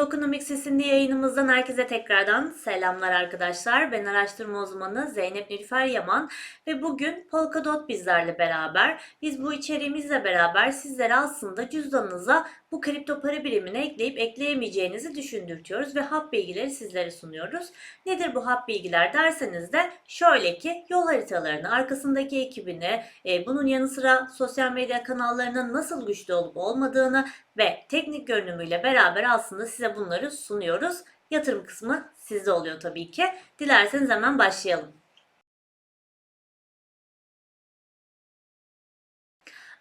Tokenomics isimli yayınımızdan herkese tekrardan selamlar arkadaşlar. Ben araştırma uzmanı Zeynep Nilüfer Yaman ve bugün Polkadot bizlerle beraber. Biz bu içeriğimizle beraber sizlere aslında cüzdanınıza bu kripto para birimini ekleyip ekleyemeyeceğinizi düşündürtüyoruz ve hap bilgileri sizlere sunuyoruz. Nedir bu hap bilgiler derseniz de şöyle ki yol haritalarını, arkasındaki ekibini, e, bunun yanı sıra sosyal medya kanallarının nasıl güçlü olup olmadığını ve teknik görünümüyle beraber aslında size bunları sunuyoruz. Yatırım kısmı sizde oluyor tabii ki. Dilerseniz hemen başlayalım.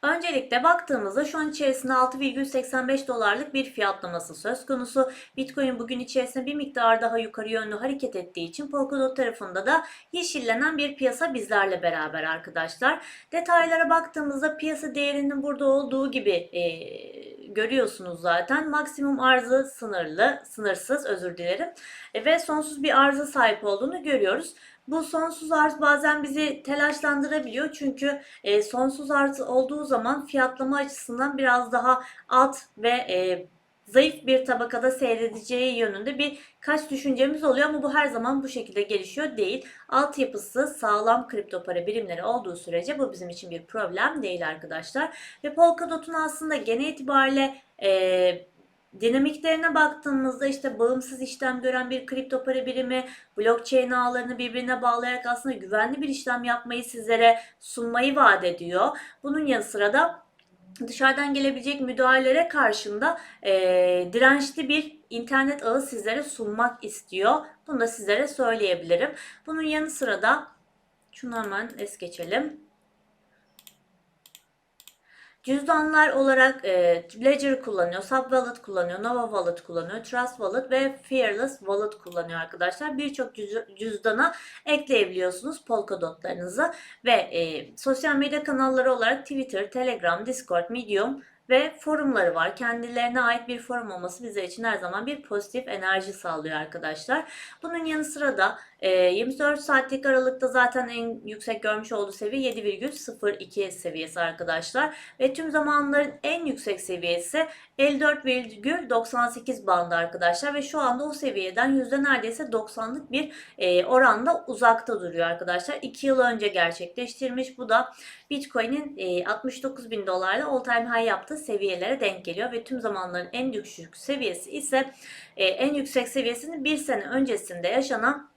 Öncelikle baktığımızda şu an içerisinde 6,85 dolarlık bir fiyatlaması söz konusu. Bitcoin bugün içerisinde bir miktar daha yukarı yönlü hareket ettiği için Polkadot tarafında da yeşillenen bir piyasa bizlerle beraber arkadaşlar. Detaylara baktığımızda piyasa değerinin burada olduğu gibi e, görüyorsunuz zaten. Maksimum arzı sınırlı, sınırsız özür dilerim. E, ve sonsuz bir arıza sahip olduğunu görüyoruz. Bu sonsuz arz bazen bizi telaşlandırabiliyor çünkü e, sonsuz arz olduğu zaman fiyatlama açısından biraz daha alt ve e, zayıf bir tabakada seyredeceği yönünde bir kaç düşüncemiz oluyor ama bu her zaman bu şekilde gelişiyor değil. Altyapısı sağlam kripto para birimleri olduğu sürece bu bizim için bir problem değil arkadaşlar. Ve Polkadot'un aslında genel itibariyle e, dinamiklerine baktığımızda işte bağımsız işlem gören bir kripto para birimi, blockchain ağlarını birbirine bağlayarak aslında güvenli bir işlem yapmayı sizlere sunmayı vaat ediyor. Bunun yanı sıra da dışarıdan gelebilecek müdahalelere karşında e, dirençli bir internet ağı sizlere sunmak istiyor. Bunu da sizlere söyleyebilirim. Bunun yanı sıra da şunu hemen es geçelim. Cüzdanlar olarak e, Ledger kullanıyor, Subwallet kullanıyor, Nova Wallet kullanıyor, Trust Wallet ve Fearless Wallet kullanıyor arkadaşlar. Birçok cüzdana ekleyebiliyorsunuz Polkadotlarınızı ve e, sosyal medya kanalları olarak Twitter, Telegram, Discord, Medium ve forumları var. Kendilerine ait bir forum olması bizler için her zaman bir pozitif enerji sağlıyor arkadaşlar. Bunun yanı sıra da 24 saatlik aralıkta zaten en yüksek görmüş olduğu seviye 7,02 seviyesi arkadaşlar. Ve tüm zamanların en yüksek seviyesi 54,98 bandı arkadaşlar. Ve şu anda o seviyeden yüzde neredeyse 90'lık bir e, oranda uzakta duruyor arkadaşlar. 2 yıl önce gerçekleştirmiş. Bu da Bitcoin'in e, 69 bin dolarla all time high yaptığı seviyelere denk geliyor. Ve tüm zamanların en düşük seviyesi ise e, en yüksek seviyesini bir sene öncesinde yaşanan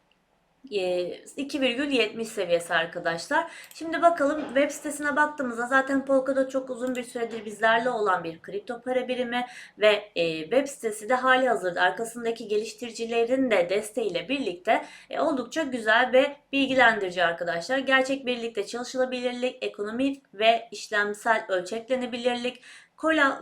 2,70 e, seviyesi arkadaşlar. Şimdi bakalım web sitesine baktığımızda zaten Polkadot çok uzun bir süredir bizlerle olan bir kripto para birimi ve e, web sitesi de hali hazırda arkasındaki geliştiricilerin de desteğiyle birlikte e, oldukça güzel ve bilgilendirici arkadaşlar. Gerçek birlikte çalışılabilirlik, ekonomik ve işlemsel ölçeklenebilirlik,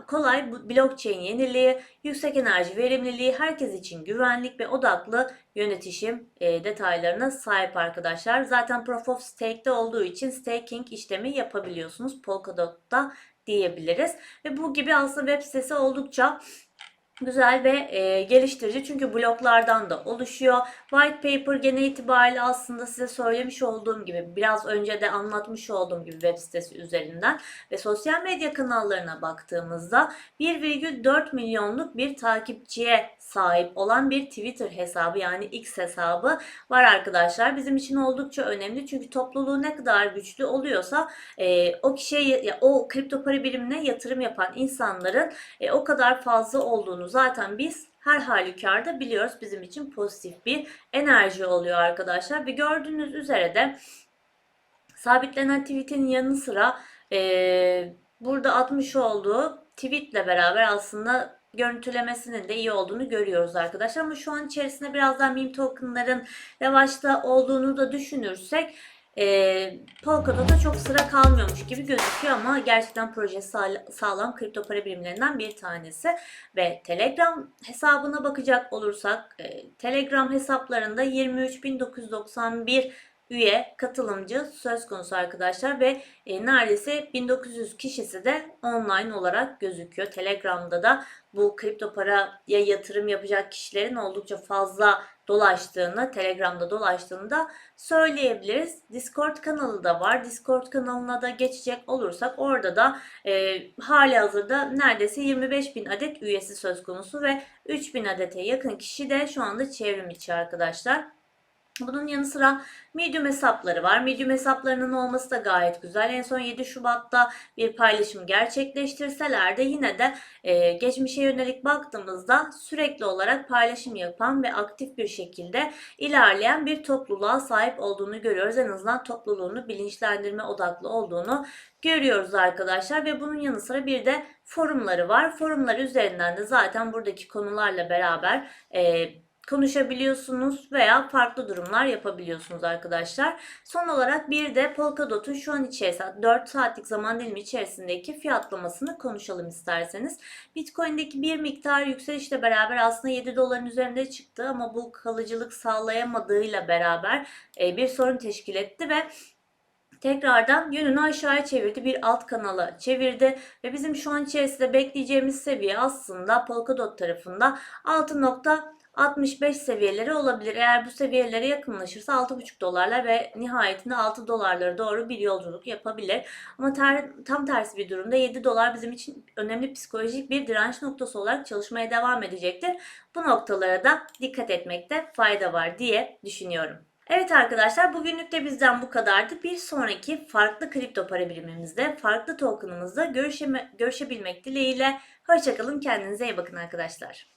kolay, blockchain yeniliği, yüksek enerji verimliliği, herkes için güvenlik ve odaklı yönetişim e, detaylarına sahip arkadaşlar. Zaten Proof of Stake'de olduğu için staking işlemi yapabiliyorsunuz Polkadot'ta diyebiliriz. Ve bu gibi aslında web sitesi oldukça güzel ve e, geliştirici çünkü bloklardan da oluşuyor. White paper genel itibariyle aslında size söylemiş olduğum gibi biraz önce de anlatmış olduğum gibi web sitesi üzerinden ve sosyal medya kanallarına baktığımızda 1,4 milyonluk bir takipçiye sahip olan bir Twitter hesabı yani X hesabı var arkadaşlar. Bizim için oldukça önemli çünkü topluluğu ne kadar güçlü oluyorsa e, o kişiye o kripto para birimine yatırım yapan insanların e, o kadar fazla olduğunu zaten biz her halükarda biliyoruz. Bizim için pozitif bir enerji oluyor arkadaşlar. Ve gördüğünüz üzere de sabitlenen tweet'in yanı sıra e, burada atmış olduğu tweetle beraber aslında görüntülemesinin de iyi olduğunu görüyoruz arkadaşlar. Ama şu an içerisinde birazdan meme tokenların revaçta olduğunu da düşünürsek e, Polkadot'a çok sıra kalmıyormuş gibi gözüküyor ama gerçekten proje sağlam kripto para birimlerinden bir tanesi. Ve Telegram hesabına bakacak olursak e, Telegram hesaplarında 23.991 üye, katılımcı söz konusu arkadaşlar ve e, neredeyse 1900 kişisi de online olarak gözüküyor. Telegram'da da bu kripto paraya yatırım yapacak kişilerin oldukça fazla dolaştığını, Telegram'da dolaştığını da söyleyebiliriz. Discord kanalı da var. Discord kanalına da geçecek olursak orada da e, hali hazırda neredeyse 25 bin adet üyesi söz konusu ve 3000 adete yakın kişi de şu anda çevrim içi arkadaşlar. Bunun yanı sıra Medium hesapları var. Medium hesaplarının olması da gayet güzel. En son 7 Şubat'ta bir paylaşım gerçekleştirseler de yine de e, geçmişe yönelik baktığımızda sürekli olarak paylaşım yapan ve aktif bir şekilde ilerleyen bir topluluğa sahip olduğunu görüyoruz. En azından topluluğunu bilinçlendirme odaklı olduğunu görüyoruz arkadaşlar ve bunun yanı sıra bir de forumları var. Forumlar üzerinden de zaten buradaki konularla beraber e, konuşabiliyorsunuz veya farklı durumlar yapabiliyorsunuz arkadaşlar. Son olarak bir de Polkadot'un şu an içerisinde 4 saatlik zaman dilimi içerisindeki fiyatlamasını konuşalım isterseniz. Bitcoin'deki bir miktar yükselişle beraber aslında 7 doların üzerinde çıktı ama bu kalıcılık sağlayamadığıyla beraber e, bir sorun teşkil etti ve tekrardan yönünü aşağıya çevirdi. Bir alt kanala çevirdi ve bizim şu an içerisinde bekleyeceğimiz seviye aslında Polkadot tarafında 6.65 seviyeleri olabilir. Eğer bu seviyelere yakınlaşırsa 6.5 dolarlar ve nihayetinde 6 dolarlara doğru bir yolculuk yapabilir. Ama ter, tam tersi bir durumda 7 dolar bizim için önemli psikolojik bir direnç noktası olarak çalışmaya devam edecektir. Bu noktalara da dikkat etmekte fayda var diye düşünüyorum. Evet arkadaşlar bugünlük de bizden bu kadardı. Bir sonraki farklı kripto para birimimizde, farklı tokenımızda görüşeme, görüşebilmek dileğiyle. Hoşçakalın kendinize iyi bakın arkadaşlar.